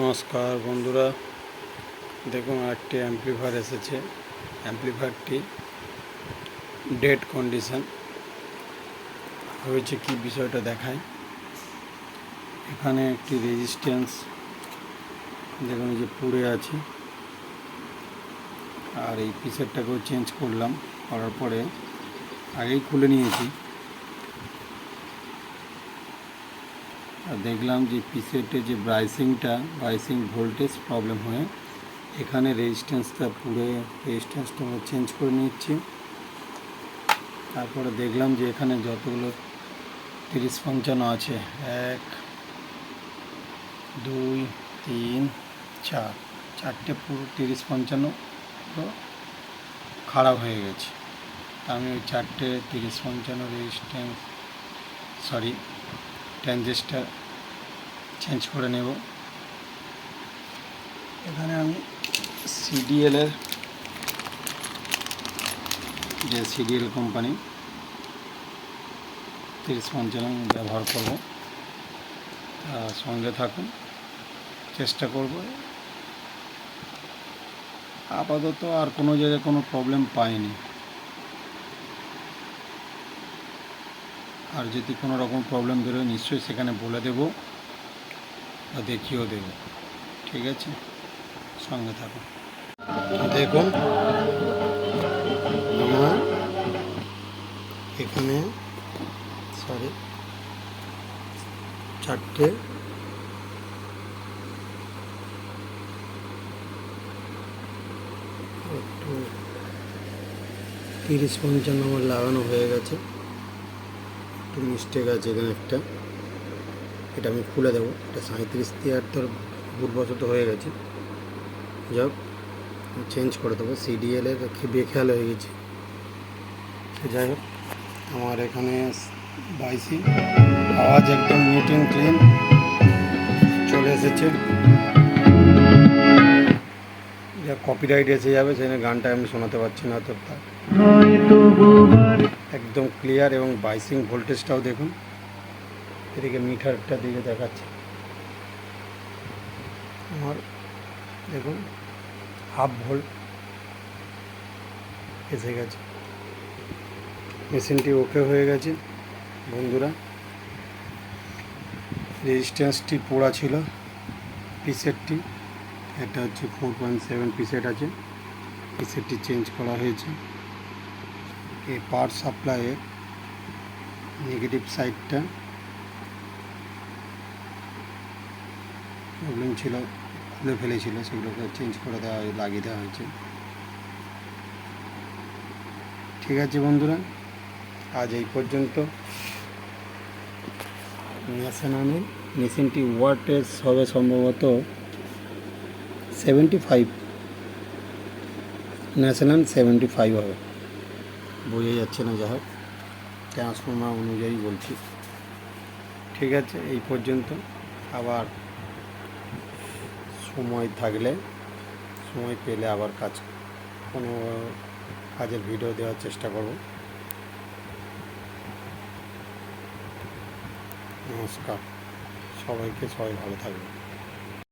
নমস্কার বন্ধুরা। দেখুন একটি অ্যাম্পলিফায়ার এসেছে। অ্যাম্পলিফায়ারটি ডেড কন্ডিশন হয়েছে কি বিষয়টা দেখায়। এখানে একটি রেজিস্ট্যান্স দেখুন যে পুড়ে আছে। আর এই পিসেরটাকেও চেঞ্জ করলাম, করার পরে আগেই খুলে নিয়েছি। দেখলাম যে পিসেটে যে ব্রাইসিংটা, ব্রাইসিং ভোল্টেজ প্রবলেম হয়ে, এখানে রেজিস্ট্যান্সটা পুরো রেজিস্ট্যান্সটা আমরা চেঞ্জ করে নিচ্ছি। তারপরে দেখলাম যে এখানে যতগুলো তিরিশ পঞ্চান্ন আছে, এক, দুই, তিন, চার, চারটে পুরো তিরিশ পঞ্চান্ন খারাপ হয়ে গেছে। আমি ওই চারটে তিরিশ পঞ্চান্ন রেজিস্ট্যান্স সরি ট্রানজিস্টার চেঞ্জ করে নেব। এখানে আমি সিডিএল এর যে সিডিএল কোম্পানি তিরিশ পঞ্চান্ন ব্যবহার করব। সঙ্গে থাকুন, চেষ্টা করব। আপাতত আর কোনো জায়গায় কোনো প্রবলেম পাইনি। আর যদি কোনো রকম প্রবলেম বেরোয় নিশ্চয়ই সেখানে বলে দেব বা দেখিয়েও দেব। ঠিক আছে? সঙ্গে থাকুন দেখুন এখানে সরি চারটে একটু তিরিশ পঞ্চান্ন আমার লাগানো হয়ে গেছে। একটু মিস্টেক আছে এখানে একটা। এটা আমি খুলে দেবো। এটা সাঁত্রিশ তিয়াত্তর ভুলবশত হয়ে গেছে। যাক চেঞ্জ করে দেবো। সিডিএল এর বেখেয়াল হয়ে গেছে। যাই হোক, আমার এখানে বাইসি আওয়াজ একদম নিট অ্যান্ড ক্লিন চলে এসেছে। যা কপিরাইট এসে যাবে সেখানে গানটা আমি শোনাতে পারছি না অতটা একদম ক্লিয়ার এবং বাইসিং ভোল্টেজটাও দেখুন। এদিকে মিটারটা দিকে দেখাচ্ছে। আমার দেখুন হাফ ভোল্ট এসে গেছে। মেশিনটি ওকে হয়ে গেছে, বন্ধুরা। রেজিস্ট্যান্সটি পোড়া ছিল। পিসেটটি, এটা হচ্ছে ফোর পয়েন্ট সেভেন পিসেট আছে। পিসেটটি চেঞ্জ করা হয়েছে। এই পাওয়ার সাপ্লাইয়ের নেগেটিভ সাইডটা প্রবলেম ছিল, খুলে ফেলেছিল, সেগুলোকে চেঞ্জ করে দেওয়া লাগিয়ে দেওয়া হয়েছে। ঠিক আছে বন্ধুরা, আজ এই পর্যন্ত। ন্যাশনালের মেশিনটি ওয়াটেজ হবে সম্ভবত seventy five national seventy five হবে। বোঝা যাচ্ছে না যা হোক। ট্রান্সফর্মার অনুযায়ী বলছি। ঠিক আছে, এই পর্যন্ত। আবার সময় থাকলে, সময় পেলে আবার কাজ, কোনো কাজের ভিডিও দেওয়ার চেষ্টা করব। নমস্কার। সবাইকে সবাই ভালো থাকবে